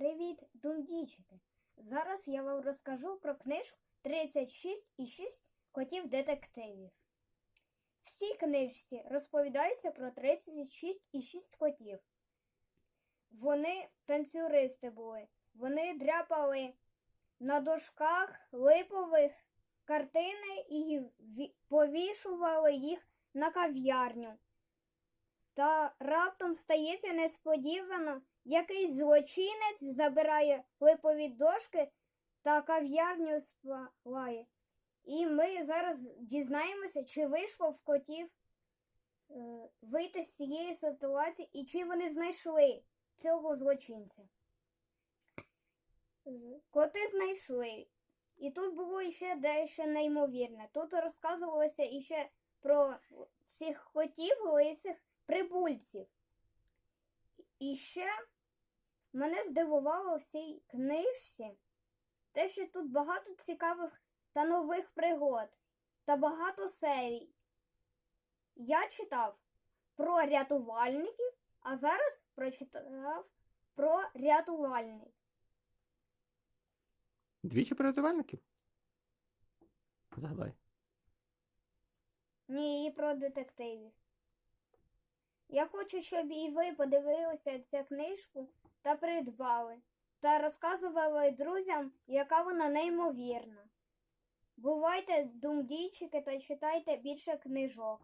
Привіт, дундійчики! Зараз я вам розкажу про книжку 36 і 6 котів детективів. В цій книжці розповідається про 36 і 6 котів. Вони танцюристи були, вони дряпали на дошках липових картини і повішували їх на кав'ярню. Та раптом стається несподівано, якийсь злочинець забирає липові дошки та кав'ярню спалає. І ми зараз дізнаємося, чи вийшло в котів е, вийти з цієї ситуації і чи вони знайшли цього злочинця. Е, Коти знайшли. І тут було ще дещо неймовірне. Тут розказувалося іще про цих котів лисих прибульців. І ще мене здивувало в цій книжці те, що тут багато цікавих та нових пригод та багато серій. Я читав про рятувальників, а зараз прочитав про рятувальник. Двічі про рятувальників? Загадай. Ні, і про детективів. Я хочу, щоб і ви подивилися цю книжку та придбали, та розказували друзям, яка вона неймовірна. Бувайте думдійчики та читайте більше книжок.